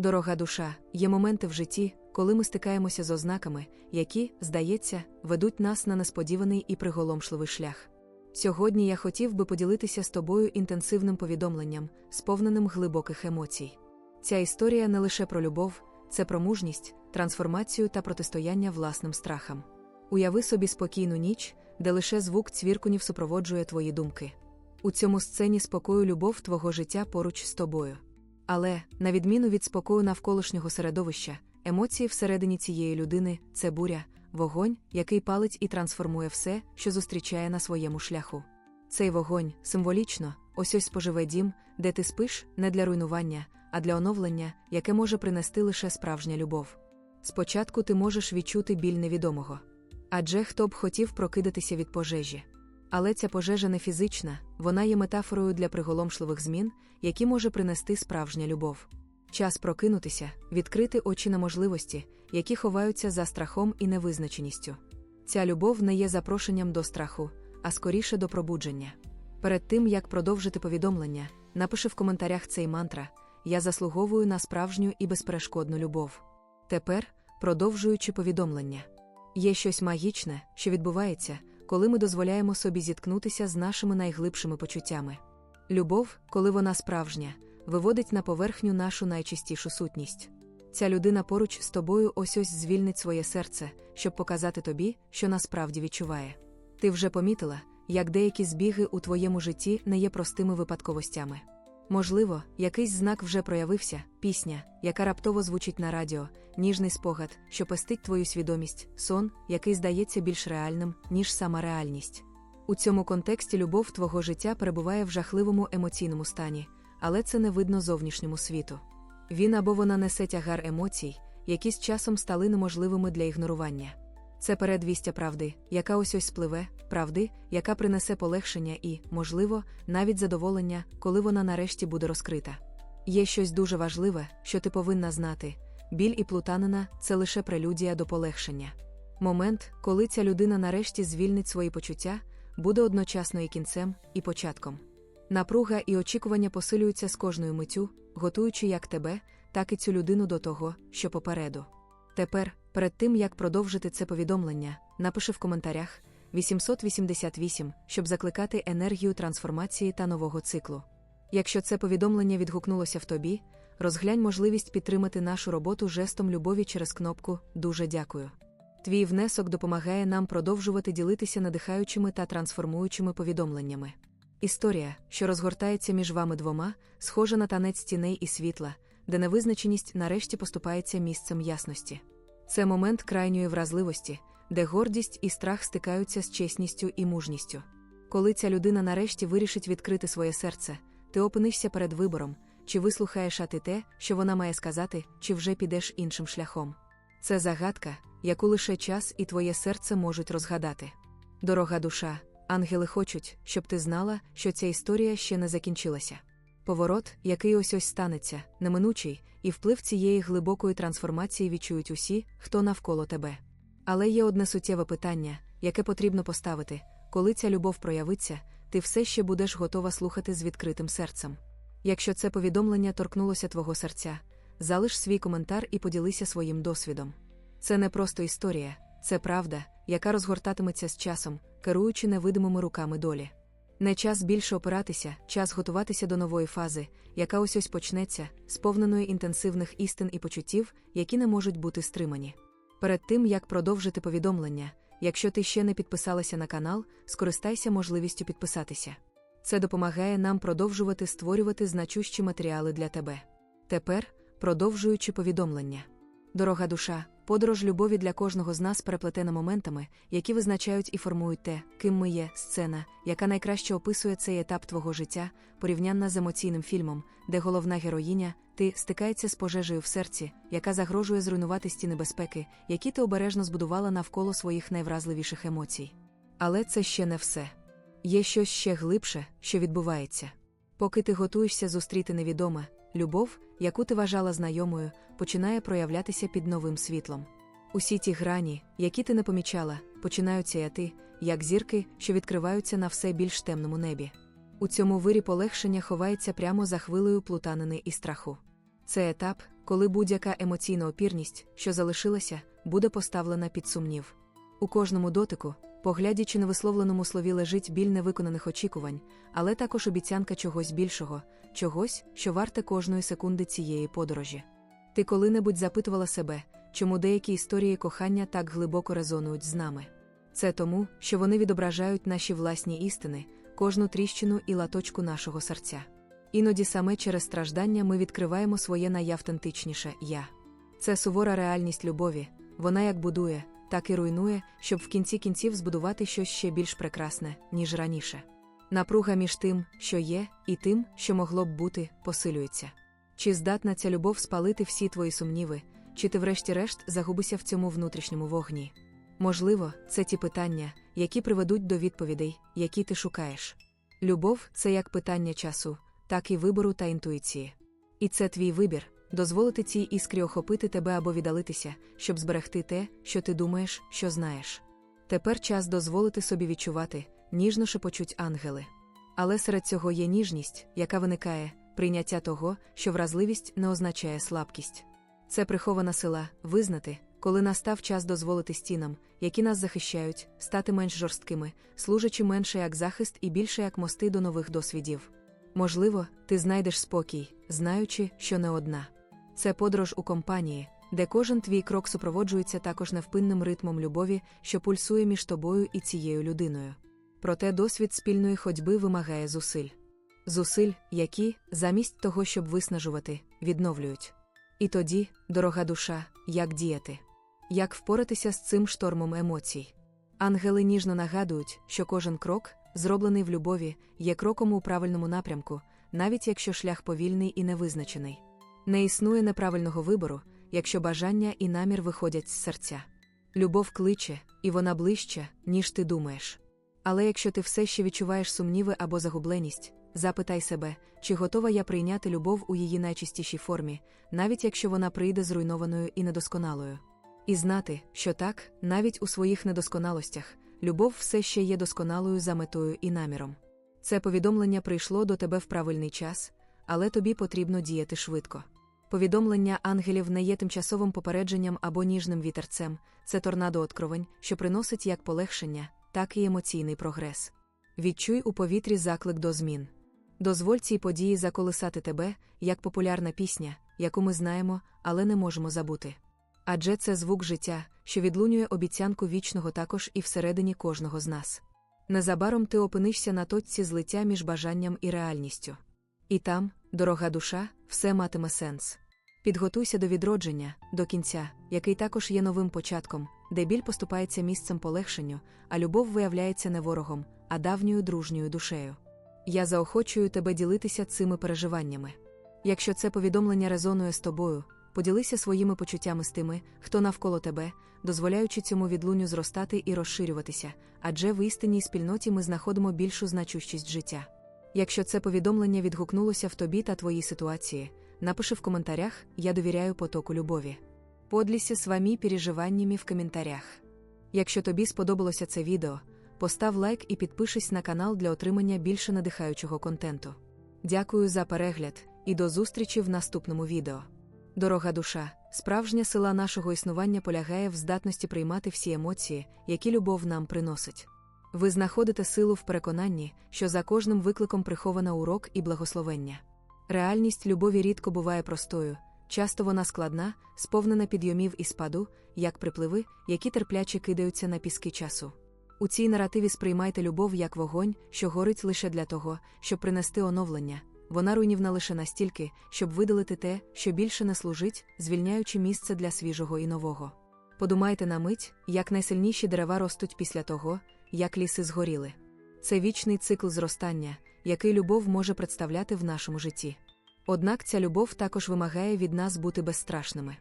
Дорога душа, є моменти в житті, коли ми стикаємося з ознаками, які, здається, ведуть нас на несподіваний і приголомшливий шлях. Сьогодні я хотів би поділитися з тобою інтенсивним повідомленням, сповненим глибоких емоцій. Ця історія не лише про любов, це про мужність, трансформацію та протистояння власним страхам. Уяви собі спокійну ніч, де лише звук цвіркунів супроводжує твої думки. У цьому сцені спокою любов твого життя поруч з тобою. Але, на відміну від спокою навколишнього середовища, емоції всередині цієї людини це буря, вогонь, який палить і трансформує все, що зустрічає на своєму шляху. Цей вогонь символічно, ось ось споживе дім, де ти спиш, не для руйнування, а для оновлення, яке може принести лише справжня любов. Спочатку ти можеш відчути біль невідомого. Адже хто б хотів прокидатися від пожежі. Але ця пожежа не фізична, вона є метафорою для приголомшливих змін, які може принести справжня любов. Час прокинутися, відкрити очі на можливості, які ховаються за страхом і невизначеністю. Ця любов не є запрошенням до страху, а скоріше до пробудження. Перед тим як продовжити повідомлення, напиши в коментарях цей мантра: Я заслуговую на справжню і безперешкодну любов. Тепер, продовжуючи повідомлення, є щось магічне, що відбувається, коли ми дозволяємо собі зіткнутися з нашими найглибшими почуттями. Любов, коли вона справжня, виводить на поверхню нашу найчистішу сутність. Ця людина поруч з тобою ось ось звільнить своє серце, щоб показати тобі, що насправді відчуває. Ти вже помітила, як деякі збіги у твоєму житті не є простими випадковостями. Можливо, якийсь знак вже проявився, пісня, яка раптово звучить на радіо, ніжний спогад, що пестить твою свідомість, сон, який здається більш реальним, ніж сама реальність. У цьому контексті любов твого життя перебуває в жахливому емоційному стані, але це не видно зовнішньому світу. Він або вона несе тягар емоцій, які з часом стали неможливими для ігнорування. Це передвістя правди, яка ось ось спливе, правди, яка принесе полегшення і, можливо, навіть задоволення, коли вона нарешті буде розкрита. Є щось дуже важливе, що ти повинна знати: біль і плутанина це лише прелюдія до полегшення. Момент, коли ця людина нарешті звільнить свої почуття, буде одночасно і кінцем, і початком. Напруга і очікування посилюються з кожною миттю, готуючи як тебе, так і цю людину до того, що попереду. Тепер, перед тим як продовжити це повідомлення, напиши в коментарях 888, щоб закликати енергію трансформації та нового циклу. Якщо це повідомлення відгукнулося в тобі, розглянь можливість підтримати нашу роботу жестом любові через кнопку Дуже дякую. Твій внесок допомагає нам продовжувати ділитися надихаючими та трансформуючими повідомленнями. Історія, що розгортається між вами двома, схожа на танець тіней і світла, де невизначеність нарешті поступається місцем ясності. Це момент крайньої вразливості, де гордість і страх стикаються з чесністю і мужністю. Коли ця людина нарешті вирішить відкрити своє серце, ти опинишся перед вибором, чи вислухаєш а ти те, що вона має сказати, чи вже підеш іншим шляхом. Це загадка, яку лише час і твоє серце можуть розгадати. Дорога душа, ангели хочуть, щоб ти знала, що ця історія ще не закінчилася. Поворот, який ось ось станеться, неминучий, і вплив цієї глибокої трансформації відчують усі, хто навколо тебе. Але є одне суттєве питання, яке потрібно поставити коли ця любов проявиться, ти все ще будеш готова слухати з відкритим серцем. Якщо це повідомлення торкнулося твого серця, залиш свій коментар і поділися своїм досвідом. Це не просто історія, це правда, яка розгортатиметься з часом, керуючи невидимими руками долі. Не час більше опиратися, час готуватися до нової фази, яка ось ось почнеться, сповненої інтенсивних істин і почуттів, які не можуть бути стримані. Перед тим як продовжити повідомлення, якщо ти ще не підписалася на канал, скористайся можливістю підписатися. Це допомагає нам продовжувати створювати значущі матеріали для тебе. Тепер, продовжуючи повідомлення. Дорога душа, подорож любові для кожного з нас переплетена моментами, які визначають і формують те, ким ми є, сцена, яка найкраще описує цей етап твого життя, порівнянна з емоційним фільмом, де головна героїня, ти стикається з пожежею в серці, яка загрожує зруйнувати стіни безпеки, які ти обережно збудувала навколо своїх найвразливіших емоцій. Але це ще не все. Є щось ще глибше, що відбувається. Поки ти готуєшся зустріти невідоме, любов, яку ти вважала знайомою, починає проявлятися під новим світлом. Усі ті грані, які ти не помічала, починають сяяти, як зірки, що відкриваються на все більш темному небі. У цьому вирі полегшення ховається прямо за хвилею плутанини і страху. Це етап, коли будь-яка емоційна опірність, що залишилася, буде поставлена під сумнів. У кожному дотику, погляді чи невисловленому слові лежить біль невиконаних очікувань, але також обіцянка чогось більшого, чогось, що варте кожної секунди цієї подорожі. Ти коли-небудь запитувала себе, чому деякі історії кохання так глибоко резонують з нами. Це тому, що вони відображають наші власні істини, кожну тріщину і латочку нашого серця. Іноді саме через страждання ми відкриваємо своє найавтентичніше я. Це сувора реальність любові, вона як будує, так і руйнує, щоб в кінці кінців збудувати щось ще більш прекрасне, ніж раніше. Напруга між тим, що є, і тим, що могло б бути, посилюється. Чи здатна ця любов спалити всі твої сумніви, чи ти, врешті-решт, загубишся в цьому внутрішньому вогні? Можливо, це ті питання, які приведуть до відповідей, які ти шукаєш. Любов це як питання часу, так і вибору та інтуїції. І це твій вибір дозволити цій іскрі охопити тебе або віддалитися, щоб зберегти те, що ти думаєш, що знаєш. Тепер час дозволити собі відчувати, ніжно шепочуть ангели. Але серед цього є ніжність, яка виникає, прийняття того, що вразливість не означає слабкість. Це прихована сила визнати, коли настав час дозволити стінам, які нас захищають, стати менш жорсткими, служачи менше як захист і більше як мости до нових досвідів. Можливо, ти знайдеш спокій, знаючи, що не одна. Це подорож у компанії, де кожен твій крок супроводжується також невпинним ритмом любові, що пульсує між тобою і цією людиною. Проте досвід спільної ходьби вимагає зусиль. Зусиль, які, замість того, щоб виснажувати, відновлюють. І тоді, дорога душа, як діяти, як впоратися з цим штормом емоцій. Ангели ніжно нагадують, що кожен крок, зроблений в любові, є кроком у правильному напрямку, навіть якщо шлях повільний і невизначений. Не існує неправильного вибору, якщо бажання і намір виходять з серця. Любов кличе, і вона ближче, ніж ти думаєш. Але якщо ти все ще відчуваєш сумніви або загубленість, запитай себе, чи готова я прийняти любов у її найчистішій формі, навіть якщо вона прийде зруйнованою і недосконалою. І знати, що так, навіть у своїх недосконалостях, любов все ще є досконалою за метою і наміром. Це повідомлення прийшло до тебе в правильний час, але тобі потрібно діяти швидко. Повідомлення ангелів не є тимчасовим попередженням або ніжним вітерцем, це торнадо откровень, що приносить як полегшення, так і емоційний прогрес. Відчуй у повітрі заклик до змін. Дозволь цій події заколисати тебе, як популярна пісня, яку ми знаємо, але не можемо забути. Адже це звук життя, що відлунює обіцянку вічного також і всередині кожного з нас. Незабаром ти опинишся на точці злиття між бажанням і реальністю. І там, дорога душа, все матиме сенс. Підготуйся до відродження, до кінця, який також є новим початком, де біль поступається місцем полегшенню, а любов виявляється не ворогом, а давньою дружньою душею. Я заохочую тебе ділитися цими переживаннями. Якщо це повідомлення резонує з тобою, поділися своїми почуттями з тими, хто навколо тебе, дозволяючи цьому відлуню зростати і розширюватися, адже в істинній спільноті ми знаходимо більшу значущість життя. Якщо це повідомлення відгукнулося в тобі та твоїй ситуації, напиши в коментарях Я довіряю потоку любові. Подліся своїми переживаннями в коментарях. Якщо тобі сподобалося це відео, постав лайк і підпишись на канал для отримання більше надихаючого контенту. Дякую за перегляд і до зустрічі в наступному відео. Дорога душа, справжня сила нашого існування полягає в здатності приймати всі емоції, які любов нам приносить. Ви знаходите силу в переконанні, що за кожним викликом прихована урок і благословення. Реальність любові рідко буває простою, часто вона складна, сповнена підйомів і спаду, як припливи, які терпляче кидаються на піски часу. У цій наративі сприймайте любов як вогонь, що горить лише для того, щоб принести оновлення. Вона руйнівна лише настільки, щоб видалити те, що більше не служить, звільняючи місце для свіжого і нового. Подумайте на мить, як найсильніші дерева ростуть після того, як ліси згоріли. Це вічний цикл зростання, який любов може представляти в нашому житті. Однак ця любов також вимагає від нас бути безстрашними.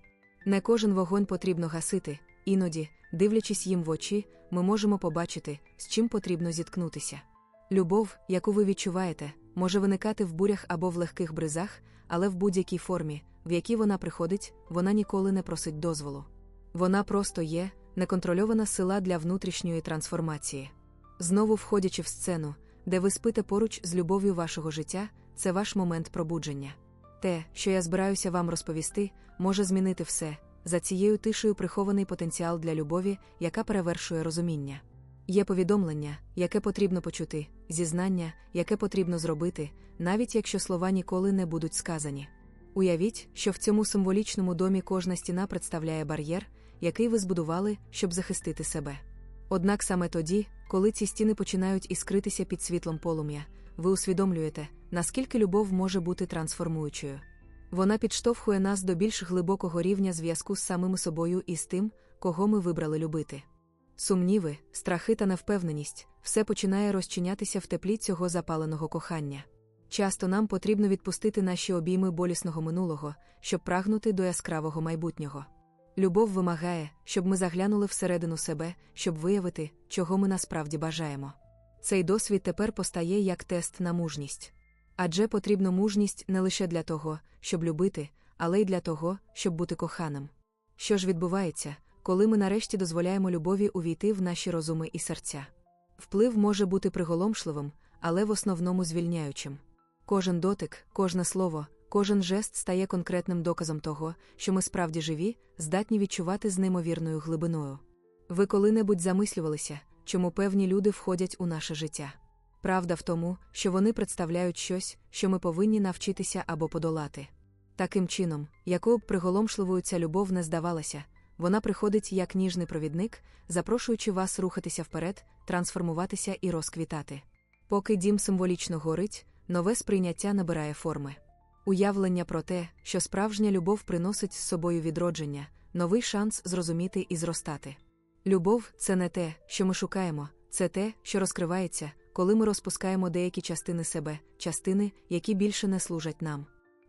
Не кожен вогонь потрібно гасити, іноді, дивлячись їм в очі, ми можемо побачити, з чим потрібно зіткнутися. Любов, яку ви відчуваєте, може виникати в бурях або в легких бризах, але в будь-якій формі, в якій вона приходить, вона ніколи не просить дозволу. Вона просто є, неконтрольована сила для внутрішньої трансформації. Знову входячи в сцену, де ви спите поруч з любов'ю вашого життя, це ваш момент пробудження. Те, що я збираюся вам розповісти, може змінити все. За цією тишею прихований потенціал для любові, яка перевершує розуміння. Є повідомлення, яке потрібно почути, зізнання, яке потрібно зробити, навіть якщо слова ніколи не будуть сказані. Уявіть, що в цьому символічному домі кожна стіна представляє бар'єр, який ви збудували, щоб захистити себе. Однак саме тоді, коли ці стіни починають іскритися під світлом полум'я, ви усвідомлюєте, наскільки любов може бути трансформуючою. Вона підштовхує нас до більш глибокого рівня зв'язку з самими собою і з тим, кого ми вибрали любити. Сумніви, страхи та невпевненість все починає розчинятися в теплі цього запаленого кохання. Часто нам потрібно відпустити наші обійми болісного минулого, щоб прагнути до яскравого майбутнього. Любов вимагає, щоб ми заглянули всередину себе, щоб виявити, чого ми насправді бажаємо. Цей досвід тепер постає як тест на мужність. Адже потрібна мужність не лише для того, щоб любити, але й для того, щоб бути коханим. Що ж відбувається, коли ми нарешті дозволяємо любові увійти в наші розуми і серця? Вплив може бути приголомшливим, але в основному звільняючим. Кожен дотик, кожне слово, кожен жест стає конкретним доказом того, що ми справді живі, здатні відчувати з неймовірною глибиною. Ви коли-небудь замислювалися, чому певні люди входять у наше життя? Правда в тому, що вони представляють щось, що ми повинні навчитися або подолати. Таким чином, якою б приголомшливою ця любов не здавалася, вона приходить як ніжний провідник, запрошуючи вас рухатися вперед, трансформуватися і розквітати. Поки дім символічно горить, нове сприйняття набирає форми. Уявлення про те, що справжня любов приносить з собою відродження, новий шанс зрозуміти і зростати. Любов це не те, що ми шукаємо, це те, що розкривається, коли ми розпускаємо деякі частини себе, частини, які більше не служать нам.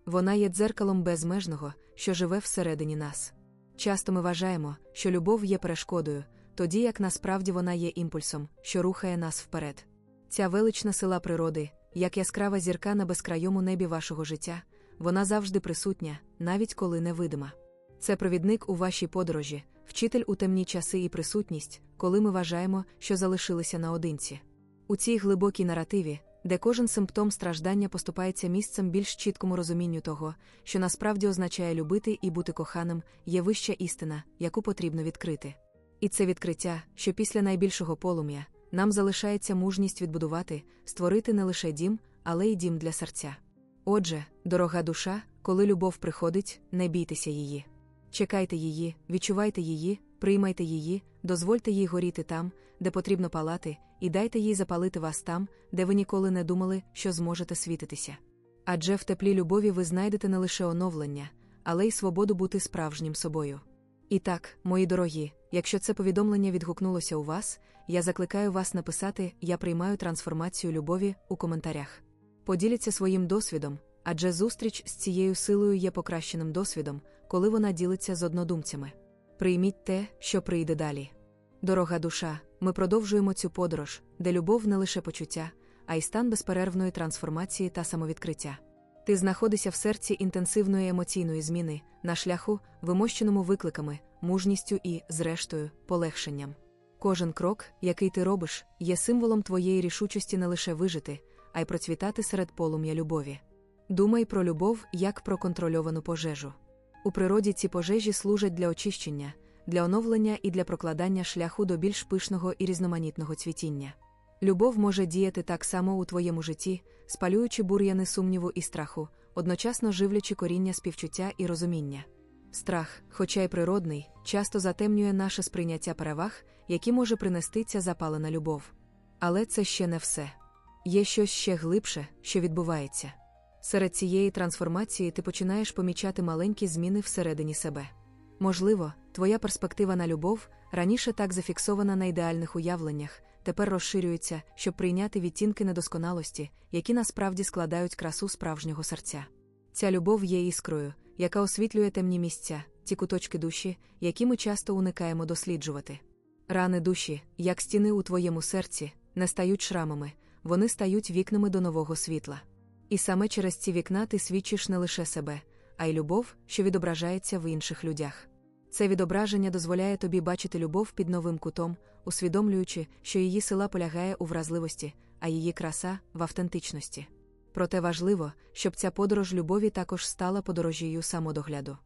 Вона є дзеркалом безмежного, що живе всередині нас. Часто ми вважаємо, що любов є перешкодою, тоді як насправді вона є імпульсом, що рухає нас вперед. Ця велична сила природи, як яскрава зірка на безкрайому небі вашого життя, вона завжди присутня, навіть коли невидима. Це провідник у вашій подорожі, вчитель у темні часи і присутність, коли ми вважаємо, що залишилися наодинці. У цій глибокій наративі, де кожен симптом страждання поступається місцем більш чіткому розумінню того, що насправді означає любити і бути коханим, є вища істина, яку потрібно відкрити. І це відкриття, що після найбільшого полум'я нам залишається мужність відбудувати, створити не лише дім, але й дім для серця. Отже, дорога душа, коли любов приходить, не бійтеся її. Чекайте її, відчувайте її, приймайте її, дозвольте їй горіти там, де потрібно палати, і дайте їй запалити вас там, де ви ніколи не думали, що зможете світитися. Адже в теплі любові ви знайдете не лише оновлення, але й свободу бути справжнім собою. І так, мої дорогі, якщо це повідомлення відгукнулося у вас, я закликаю вас написати Я приймаю трансформацію любові у коментарях. Поділіться своїм досвідом, адже зустріч з цією силою є покращеним досвідом, коли вона ділиться з однодумцями. Прийміть те, що прийде далі. Дорога душа, ми продовжуємо цю подорож, де любов не лише почуття, а й стан безперервної трансформації та самовідкриття. Ти знаходишся в серці інтенсивної емоційної зміни, на шляху, вимощеному викликами, мужністю і, зрештою, полегшенням. Кожен крок, який ти робиш, є символом твоєї рішучості не лише вижити, а й процвітати серед полум'я любові. Думай про любов як про контрольовану пожежу. У природі ці пожежі служать для очищення, для оновлення і для прокладання шляху до більш пишного і різноманітного цвітіння. Любов може діяти так само у твоєму житті, спалюючи бур'яни сумніву і страху, одночасно живлячи коріння співчуття і розуміння. Страх, хоча й природний, часто затемнює наше сприйняття переваг, які може принести ця запалена любов. Але це ще не все. Є щось ще глибше, що відбувається. Серед цієї трансформації ти починаєш помічати маленькі зміни всередині себе. Можливо, твоя перспектива на любов, раніше так зафіксована на ідеальних уявленнях, тепер розширюється, щоб прийняти відтінки недосконалості, які насправді складають красу справжнього серця. Ця любов є іскрою, яка освітлює темні місця, ті куточки душі, які ми часто уникаємо досліджувати. Рани душі, як стіни у твоєму серці, не стають шрамами, вони стають вікнами до нового світла. І саме через ці вікна ти свідчиш не лише себе, а й любов, що відображається в інших людях. Це відображення дозволяє тобі бачити любов під новим кутом, усвідомлюючи, що її сила полягає у вразливості, а її краса в автентичності. проте важливо, щоб ця подорож любові також стала подорожією самодогляду.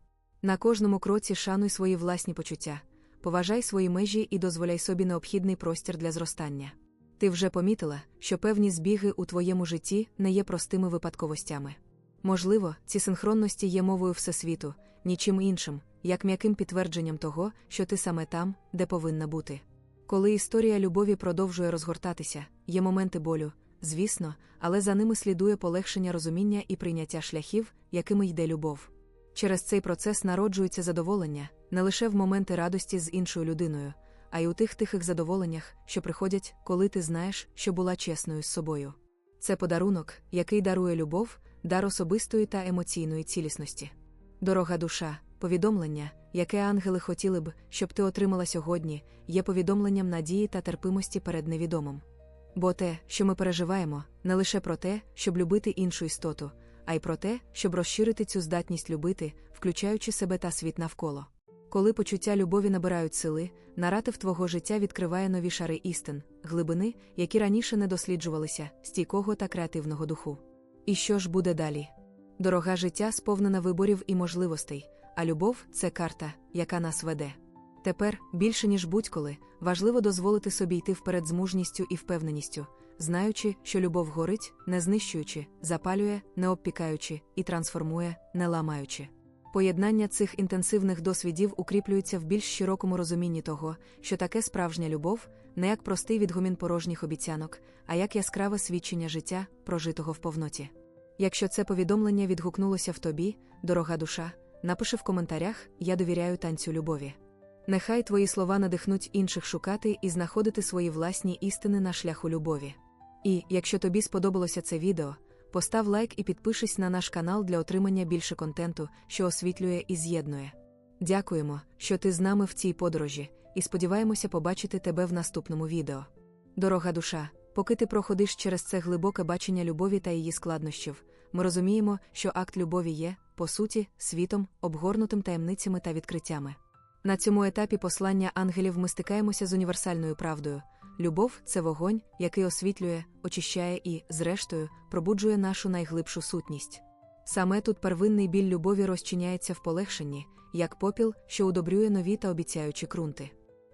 На кожному кроці шануй свої власні почуття, поважай свої межі і дозволяй собі необхідний простір для зростання. Ти вже помітила, що певні збіги у твоєму житті не є простими випадковостями. Можливо, ці синхронності є мовою Всесвіту, нічим іншим, як м'яким підтвердженням того, що ти саме там, де повинна бути. Коли історія любові продовжує розгортатися, є моменти болю, звісно, але за ними слідує полегшення розуміння і прийняття шляхів, якими йде любов. Через цей процес народжується задоволення не лише в моменти радості з іншою людиною, а й у тих тихих задоволеннях, що приходять, коли ти знаєш, що була чесною з собою. Це подарунок, який дарує любов, дар особистої та емоційної цілісності. Дорога душа, повідомлення, яке ангели хотіли б, щоб ти отримала сьогодні, є повідомленням надії та терпимості перед невідомим. Бо те, що ми переживаємо, не лише про те, щоб любити іншу істоту, а й про те, щоб розширити цю здатність любити, включаючи себе та світ навколо. Коли почуття любові набирають сили, наратив твого життя відкриває нові шари істин, глибини, які раніше не досліджувалися, стійкого та креативного духу. І що ж буде далі? Дорога життя сповнена виборів і можливостей, а любов це карта, яка нас веде. Тепер, більше ніж будь-коли, важливо дозволити собі йти вперед з мужністю і впевненістю, знаючи, що любов горить, не знищуючи, запалює, не обпікаючи і трансформує, не ламаючи. Поєднання цих інтенсивних досвідів укріплюється в більш широкому розумінні того, що таке справжня любов не як простий відгумін порожніх обіцянок, а як яскраве свідчення життя, прожитого в повноті. Якщо це повідомлення відгукнулося в тобі, дорога душа, напиши в коментарях Я довіряю танцю любові. Нехай твої слова надихнуть інших шукати і знаходити свої власні істини на шляху любові. І, якщо тобі сподобалося це відео, постав лайк і підпишись на наш канал для отримання більше контенту, що освітлює і з'єднує. Дякуємо, що ти з нами в цій подорожі, і сподіваємося побачити тебе в наступному відео. Дорога душа, поки ти проходиш через це глибоке бачення любові та її складнощів, ми розуміємо, що акт любові є, по суті, світом, обгорнутим таємницями та відкриттями. На цьому етапі послання ангелів ми стикаємося з універсальною правдою. Любов це вогонь, який освітлює, очищає і, зрештою, пробуджує нашу найглибшу сутність. Саме тут первинний біль любові розчиняється в полегшенні, як попіл, що удобрює нові та обіцяючі крунти.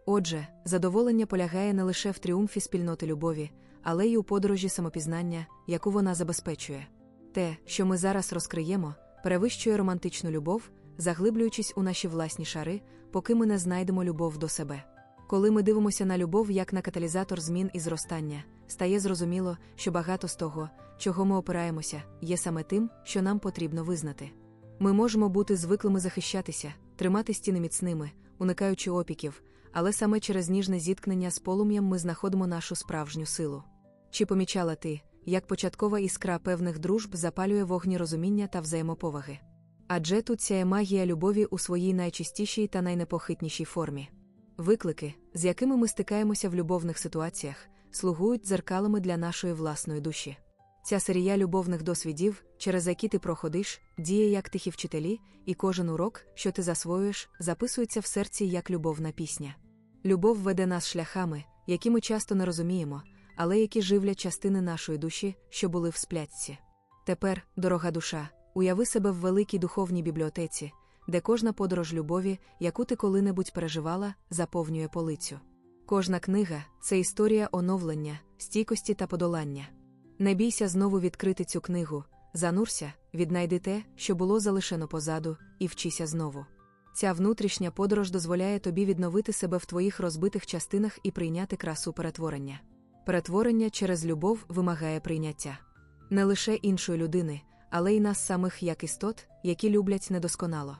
Отже, задоволення полягає не лише в тріумфі спільноти любові, але й у подорожі самопізнання, яку вона забезпечує. Те, що ми зараз розкриємо, перевищує романтичну любов, заглиблюючись у наші власні шари, поки ми не знайдемо любов до себе. Коли ми дивимося на любов як на каталізатор змін і зростання, стає зрозуміло, що багато з того, чого ми опираємося, є саме тим, що нам потрібно визнати. Ми можемо бути звиклими захищатися, тримати стіни міцними, уникаючи опіків, але саме через ніжне зіткнення з полум'ям ми знаходимо нашу справжню силу. Чи помічала ти, як початкова іскра певних дружб запалює вогні розуміння та взаємоповаги? Адже тут сяє магія любові у своїй найчистішій та найнепохитнішій формі. Виклики, з якими ми стикаємося в любовних ситуаціях, слугують дзеркалами для нашої власної душі. Ця серія любовних досвідів, через які ти проходиш, діє як тихі вчителі, і кожен урок, що ти засвоюєш, записується в серці як любовна пісня. Любов веде нас шляхами, які ми часто не розуміємо, але які живлять частини нашої душі, що були в сплятці. Тепер, дорога душа, уяви себе в великій духовній бібліотеці, де кожна подорож любові, яку ти коли-небудь переживала, заповнює полицю. Кожна книга це історія оновлення, стійкості та подолання. Не бійся знову відкрити цю книгу, занурся, віднайди те, що було залишено позаду, і вчися знову. Ця внутрішня подорож дозволяє тобі відновити себе в твоїх розбитих частинах і прийняти красу перетворення. Перетворення через любов вимагає прийняття не лише іншої людини, але й нас самих як істот, які люблять недосконало.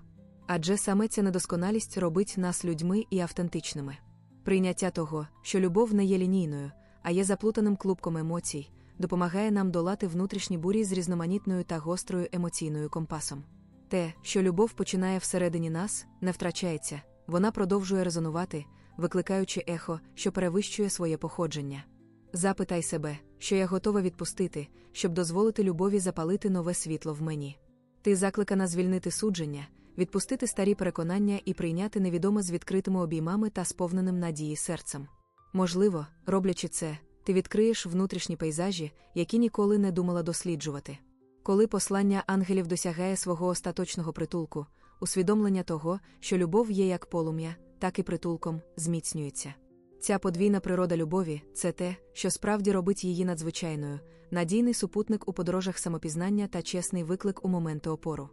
Адже саме ця недосконалість робить нас людьми і автентичними. Прийняття того, що любов не є лінійною, а є заплутаним клубком емоцій, допомагає нам долати внутрішні бурі з різноманітною та гострою емоційною компасом. Те, що любов починає всередині нас, не втрачається, вона продовжує резонувати, викликаючи ехо, що перевищує своє походження. Запитай себе, що я готова відпустити, щоб дозволити любові запалити нове світло в мені. Ти закликана звільнити судження, відпустити старі переконання і прийняти невідоме з відкритими обіймами та сповненим надії серцем. Можливо, роблячи це, ти відкриєш внутрішні пейзажі, які ніколи не думала досліджувати. Коли послання ангелів досягає свого остаточного притулку, усвідомлення того, що любов є як полум'я, так і притулком, зміцнюється. Ця подвійна природа любові це те, що справді робить її надзвичайною, надійний супутник у подорожах самопізнання та чесний виклик у моменти опору.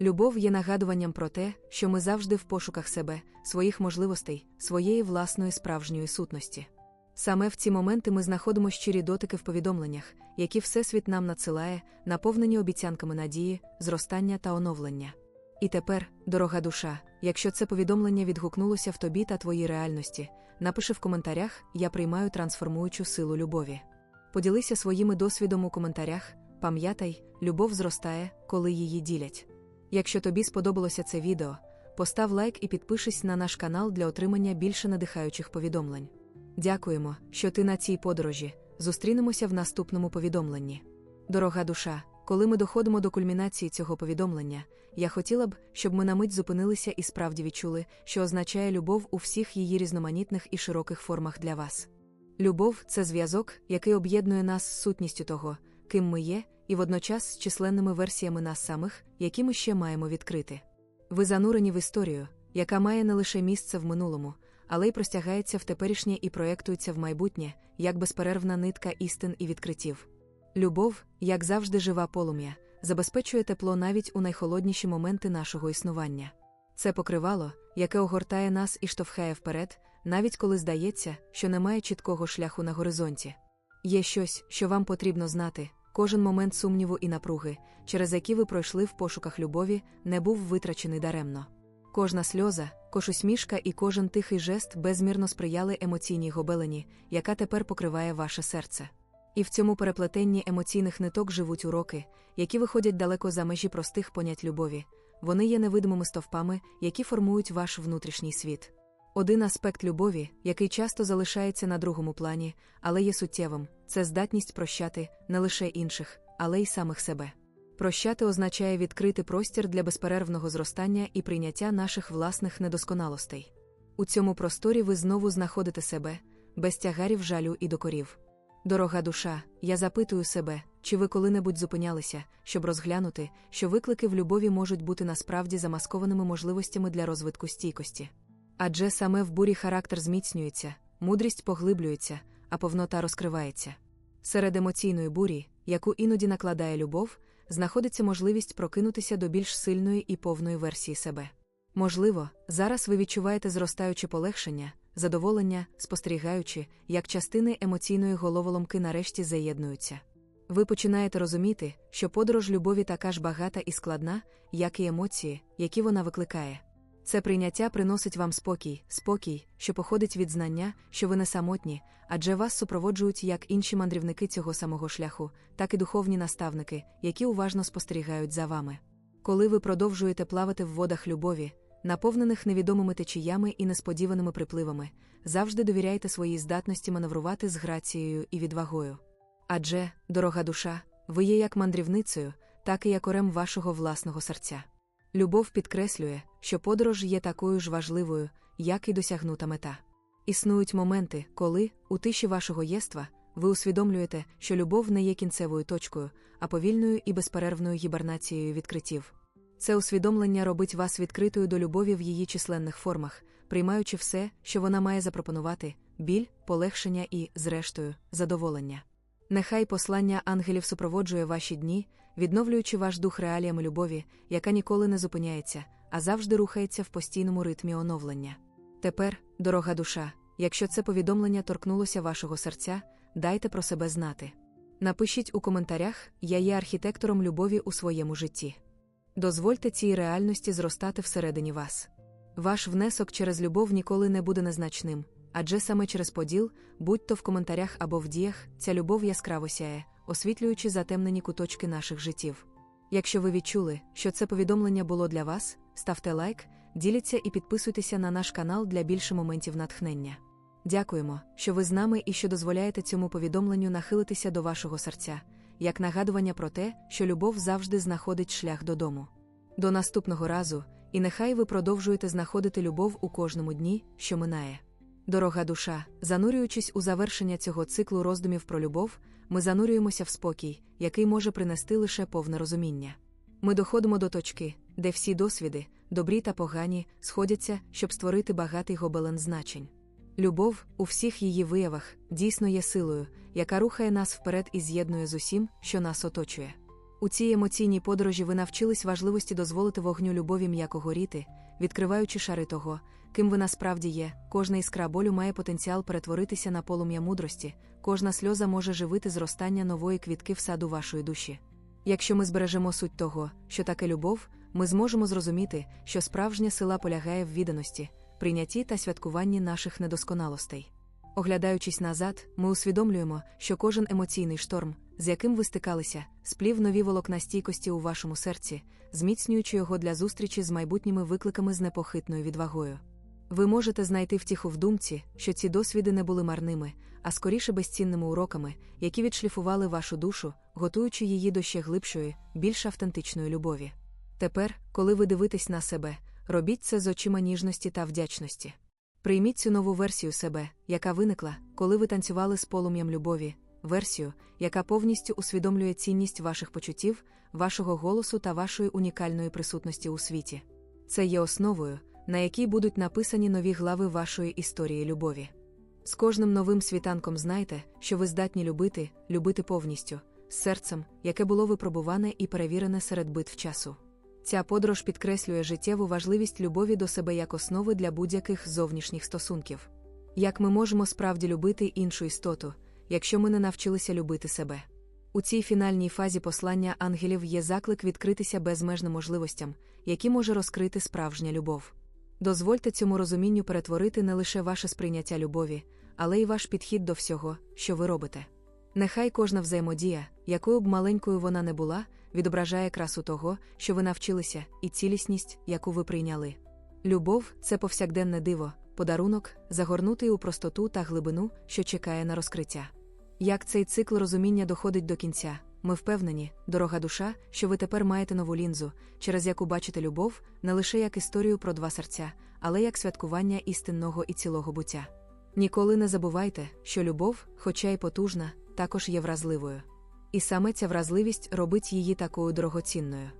Любов є нагадуванням про те, що ми завжди в пошуках себе, своїх можливостей, своєї власної справжньої сутності. Саме в ці моменти ми знаходимо щирі дотики в повідомленнях, які Всесвіт нам надсилає, наповнені обіцянками надії, зростання та оновлення. І тепер, дорога душа, якщо це повідомлення відгукнулося в тобі та твоїй реальності, напиши в коментарях Я приймаю трансформуючу силу любові. Поділися своїми досвідом у коментарях, пам'ятай, любов зростає, коли її ділять. Якщо тобі сподобалося це відео, постав лайк і підпишись на наш канал для отримання більше надихаючих повідомлень. Дякуємо, що ти на цій подорожі. Зустрінемося в наступному повідомленні. Дорога душа, коли ми доходимо до кульмінації цього повідомлення, я хотіла б, щоб ми на мить зупинилися і справді відчули, що означає любов у всіх її різноманітних і широких формах для вас. Любов це зв'язок, який об'єднує нас з сутністю того, ким ми є, і водночас з численними версіями нас самих, які ми ще маємо відкрити. Ви занурені в історію, яка має не лише місце в минулому, але й простягається в теперішнє і проєктується в майбутнє, як безперервна нитка істин і відкриттів. Любов, як завжди, жива полум'я, забезпечує тепло навіть у найхолодніші моменти нашого існування. Це покривало, яке огортає нас і штовхає вперед, навіть коли здається, що немає чіткого шляху на горизонті. Є щось, що вам потрібно знати, кожен момент сумніву і напруги, через які ви пройшли в пошуках любові, не був витрачений даремно. Кожна сльоза, кожусмішка і кожен тихий жест безмірно сприяли емоційній гобелені, яка тепер покриває ваше серце. І в цьому переплетенні емоційних ниток живуть уроки, які виходять далеко за межі простих понять любові, вони є невидимими стовпами, які формують ваш внутрішній світ. Один аспект любові, який часто залишається на другому плані, але є суттєвим, це здатність прощати не лише інших, але й самих себе. Прощати означає відкрити простір для безперервного зростання і прийняття наших власних недосконалостей. У цьому просторі ви знову знаходите себе, без тягарів жалю і докорів. Дорога душа, я запитую себе, чи ви коли-небудь зупинялися, щоб розглянути, що виклики в любові можуть бути насправді замаскованими можливостями для розвитку стійкості. Адже саме в бурі характер зміцнюється, мудрість поглиблюється, а повнота розкривається. Серед емоційної бурі, яку іноді накладає любов, знаходиться можливість прокинутися до більш сильної і повної версії себе. Можливо, зараз ви відчуваєте зростаюче полегшення, задоволення, спостерігаючи, як частини емоційної головоломки нарешті заєднуються. Ви починаєте розуміти, що подорож любові така ж багата і складна, як і емоції, які вона викликає. Це прийняття приносить вам спокій, спокій, що походить від знання, що ви не самотні, адже вас супроводжують як інші мандрівники цього самого шляху, так і духовні наставники, які уважно спостерігають за вами. Коли ви продовжуєте плавати в водах любові, наповнених невідомими течіями і несподіваними припливами, завжди довіряйте своїй здатності маневрувати з грацією і відвагою. Адже, дорога душа, ви є як мандрівницею, так і як орем вашого власного серця. Любов підкреслює, що подорож є такою ж важливою, як і досягнута мета. Існують моменти, коли, у тиші вашого єства, ви усвідомлюєте, що любов не є кінцевою точкою, а повільною і безперервною гібернацією відкриттів. Це усвідомлення робить вас відкритою до любові в її численних формах, приймаючи все, що вона має запропонувати біль, полегшення і, зрештою, задоволення. Нехай послання ангелів супроводжує ваші дні, відновлюючи ваш дух реаліями любові, яка ніколи не зупиняється, а завжди рухається в постійному ритмі оновлення. Тепер, дорога душа, якщо це повідомлення торкнулося вашого серця, дайте про себе знати. Напишіть у коментарях, я є архітектором любові у своєму житті. Дозвольте цій реальності зростати всередині вас. Ваш внесок через любов ніколи не буде незначним, адже саме через поділ, будь то в коментарях або в діях, ця любов яскраво сяє, освітлюючи затемнені куточки наших життів. Якщо ви відчули, що це повідомлення було для вас, ставте лайк, діліться і підписуйтеся на наш канал для більше моментів натхнення. Дякуємо, що ви з нами і що дозволяєте цьому повідомленню нахилитися до вашого серця, як нагадування про те, що любов завжди знаходить шлях додому. До наступного разу, і нехай ви продовжуєте знаходити любов у кожному дні, що минає. Дорога душа, занурюючись у завершення цього циклу роздумів про любов, ми занурюємося в спокій, який може принести лише повне розуміння. Ми доходимо до точки, де всі досвіди, добрі та погані, сходяться, щоб створити багатий гобелен значень. Любов, у всіх її виявах, дійсно є силою, яка рухає нас вперед і з'єднує з усім, що нас оточує. У цій емоційній подорожі ви навчились важливості дозволити вогню любові м'яко горіти, відкриваючи шари того, ким ви насправді є, кожна іскра болю має потенціал перетворитися на полум'я мудрості, кожна сльоза може живити зростання нової квітки в саду вашої душі. Якщо ми збережемо суть того, що таке любов, ми зможемо зрозуміти, що справжня сила полягає в відданості, прийнятті та святкуванні наших недосконалостей. Оглядаючись назад, ми усвідомлюємо, що кожен емоційний шторм, з яким ви стикалися, сплів нові волокна стійкості у вашому серці, зміцнюючи його для зустрічі з майбутніми викликами з непохитною відвагою. Ви можете знайти втіху в думці, що ці досвіди не були марними, а скоріше безцінними уроками, які відшліфували вашу душу, готуючи її до ще глибшої, більш автентичної любові. Тепер, коли ви дивитесь на себе, робіть це з очима ніжності та вдячності. Прийміть цю нову версію себе, яка виникла, коли ви танцювали з полум'ям любові, версію, яка повністю усвідомлює цінність ваших почуттів, вашого голосу та вашої унікальної присутності у світі. Це є основою, на якій будуть написані нові глави вашої історії любові. З кожним новим світанком знайте, що ви здатні любити, любити повністю, серцем, яке було випробуване і перевірене серед битв часу. Ця подорож підкреслює життєву важливість любові до себе як основи для будь-яких зовнішніх стосунків. Як ми можемо справді любити іншу істоту, якщо ми не навчилися любити себе? У цій фінальній фазі послання ангелів є заклик відкритися безмежним можливостям, які може розкрити справжня любов. Дозвольте цьому розумінню перетворити не лише ваше сприйняття любові, але й ваш підхід до всього, що ви робите. Нехай кожна взаємодія, якою б маленькою вона не була, відображає красу того, що ви навчилися, і цілісність, яку ви прийняли. Любов це повсякденне диво, подарунок, загорнутий у простоту та глибину, що чекає на розкриття. Як цей цикл розуміння доходить до кінця, ми впевнені, дорога душа, що ви тепер маєте нову лінзу, через яку бачите любов не лише як історію про два серця, але як святкування істинного і цілого буття. Ніколи не забувайте, що любов, хоча й потужна, також є вразливою. І саме ця вразливість робить її такою дорогоцінною.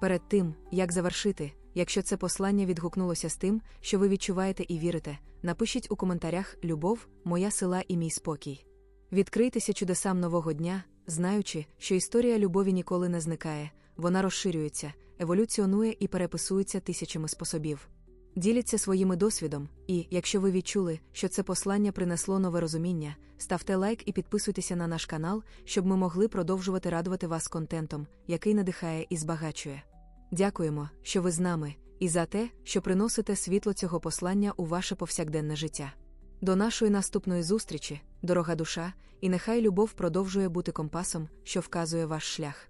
Перед тим, як завершити, якщо це послання відгукнулося з тим, що ви відчуваєте і вірите, напишіть у коментарях Любов, моя сила і мій спокій. Відкрийтеся чудесам нового дня, знаючи, що історія любові ніколи не зникає, вона розширюється, еволюціонує і переписується тисячами способів. Діліться своїми досвідом, і, якщо ви відчули, що це послання принесло нове розуміння, ставте лайк і підписуйтеся на наш канал, щоб ми могли продовжувати радувати вас контентом, який надихає і збагачує. Дякуємо, що ви з нами, і за те, що приносите світло цього послання у ваше повсякденне життя. До нашої наступної зустрічі, дорога душа, і нехай любов продовжує бути компасом, що вказує ваш шлях.